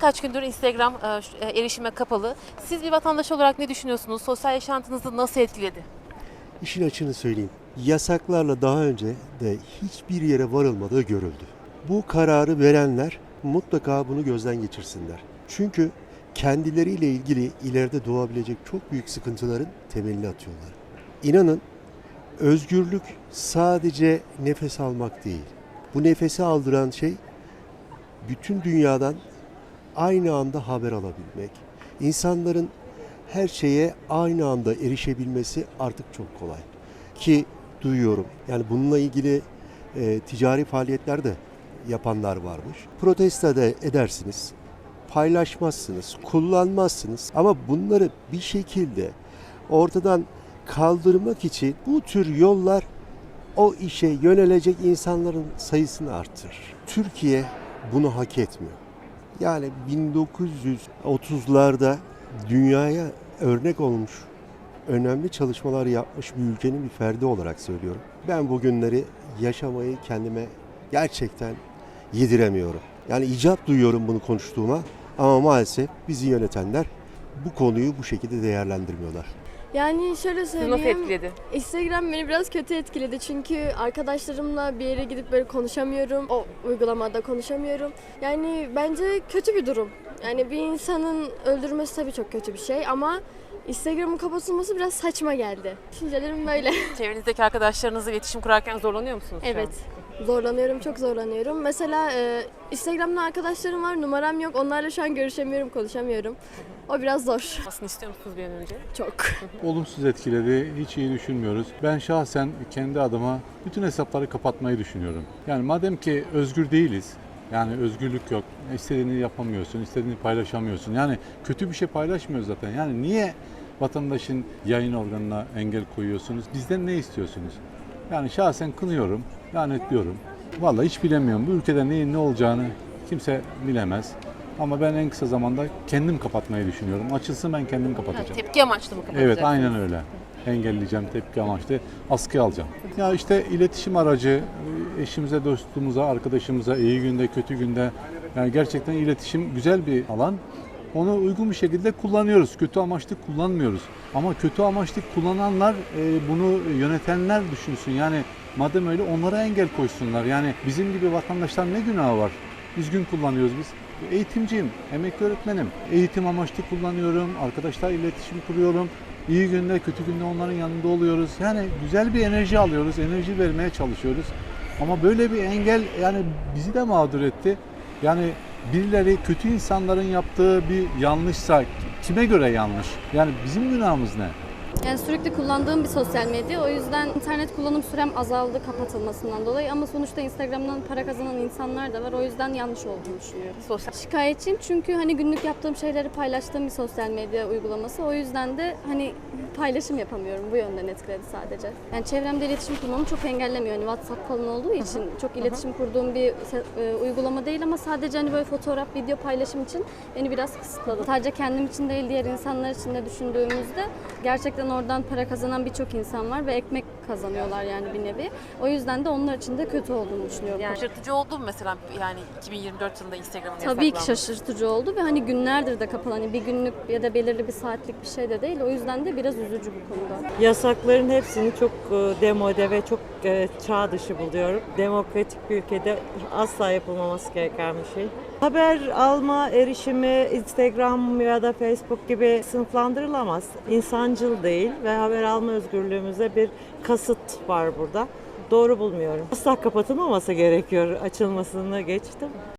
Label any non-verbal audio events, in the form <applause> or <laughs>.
Kaç gündür Instagram e, e, erişime kapalı. Siz bir vatandaş olarak ne düşünüyorsunuz? Sosyal yaşantınızı nasıl etkiledi? İşin açığını söyleyeyim. Yasaklarla daha önce de hiçbir yere varılmadığı görüldü. Bu kararı verenler mutlaka bunu gözden geçirsinler. Çünkü kendileriyle ilgili ileride doğabilecek çok büyük sıkıntıların temelini atıyorlar. İnanın özgürlük sadece nefes almak değil. Bu nefesi aldıran şey bütün dünyadan aynı anda haber alabilmek. İnsanların her şeye aynı anda erişebilmesi artık çok kolay. Ki duyuyorum. Yani bununla ilgili e, ticari faaliyetler de yapanlar varmış. Protesto da edersiniz. Paylaşmazsınız, kullanmazsınız. Ama bunları bir şekilde ortadan kaldırmak için bu tür yollar o işe yönelecek insanların sayısını artırır. Türkiye bunu hak etmiyor. Yani 1930'larda dünyaya örnek olmuş önemli çalışmalar yapmış bir ülkenin bir ferdi olarak söylüyorum. Ben bugünleri yaşamayı kendime gerçekten yediremiyorum. Yani icap duyuyorum bunu konuştuğuma ama maalesef bizi yönetenler bu konuyu bu şekilde değerlendirmiyorlar. Yani şöyle Sizi nasıl söyleyeyim. etkiledi? Instagram beni biraz kötü etkiledi çünkü arkadaşlarımla bir yere gidip böyle konuşamıyorum. O uygulamada konuşamıyorum. Yani bence kötü bir durum. Yani bir insanın öldürmesi tabii çok kötü bir şey ama Instagram'ın kapatılması biraz saçma geldi. Düşüncelerim böyle. <laughs> Çevrenizdeki arkadaşlarınızla iletişim kurarken zorlanıyor musunuz? şu an? Zorlanıyorum, çok zorlanıyorum. Mesela e, Instagram'da arkadaşlarım var, numaram yok. Onlarla şu an görüşemiyorum, konuşamıyorum. O biraz zor. Aslında istiyor musunuz bir an önce? Çok. Olumsuz etkiledi. Hiç iyi düşünmüyoruz. Ben şahsen kendi adıma bütün hesapları kapatmayı düşünüyorum. Yani madem ki özgür değiliz, yani özgürlük yok. istediğini yapamıyorsun, istediğini paylaşamıyorsun. Yani kötü bir şey paylaşmıyoruz zaten. Yani niye vatandaşın yayın organına engel koyuyorsunuz? Bizden ne istiyorsunuz? Yani şahsen kınıyorum, lanetliyorum. Vallahi hiç bilemiyorum. Bu ülkede neyin ne olacağını kimse bilemez. Ama ben en kısa zamanda kendim kapatmayı düşünüyorum. Açılsın ben kendim Ha, kapatacağım. tepki amaçlı mı kapatacaksınız? Evet aynen öyle. Engelleyeceğim tepki amaçlı askıya alacağım. Ya işte iletişim aracı eşimize, dostumuza, arkadaşımıza iyi günde, kötü günde yani gerçekten iletişim güzel bir alan. Onu uygun bir şekilde kullanıyoruz. Kötü amaçlı kullanmıyoruz. Ama kötü amaçlı kullananlar e, bunu yönetenler düşünsün. Yani madem öyle onlara engel koysunlar. Yani bizim gibi vatandaşlar ne günahı var? Düzgün kullanıyoruz biz. Eğitimciyim, emekli öğretmenim. Eğitim amaçlı kullanıyorum, arkadaşlarla iletişim kuruyorum. İyi günde, kötü günde onların yanında oluyoruz. Yani güzel bir enerji alıyoruz, enerji vermeye çalışıyoruz. Ama böyle bir engel yani bizi de mağdur etti. Yani birileri kötü insanların yaptığı bir yanlışsa kime göre yanlış? Yani bizim günahımız ne? Yani sürekli kullandığım bir sosyal medya. O yüzden internet kullanım sürem azaldı kapatılmasından dolayı. Ama sonuçta Instagram'dan para kazanan insanlar da var. O yüzden yanlış olduğunu düşünüyorum. Sosyal Şikayetçiyim çünkü hani günlük yaptığım şeyleri paylaştığım bir sosyal medya uygulaması. O yüzden de hani paylaşım yapamıyorum. Bu yönden etkiledi sadece. Yani çevremde iletişim kurmamı çok engellemiyor. Hani WhatsApp kalın olduğu için çok iletişim kurduğum bir e, uygulama değil ama sadece hani böyle fotoğraf, video paylaşım için beni biraz kısıtladı. Sadece kendim için değil diğer insanlar için de düşündüğümüzde gerçekten oradan para kazanan birçok insan var ve ekmek kazanıyorlar yani bir nevi. O yüzden de onlar için de kötü olduğunu düşünüyorum. yani şaşırtıcı oldu mu mesela yani 2024 yılında Instagram'ın Tabii ki şaşırtıcı oldu ve hani günlerdir de kapalı. Hani bir günlük ya da belirli bir saatlik bir şey de değil. O yüzden de biraz üzücü bu konuda. Yasakların hepsini çok e, demode ve çok e, çağ dışı buluyorum. Demokratik bir ülkede asla yapılmaması gereken bir şey. Haber alma erişimi Instagram ya da Facebook gibi sınıflandırılamaz. İnsancıl değil ve haber alma özgürlüğümüze bir kasıt var burada. Doğru bulmuyorum. Asla kapatılmaması gerekiyor. Açılmasını geçtim.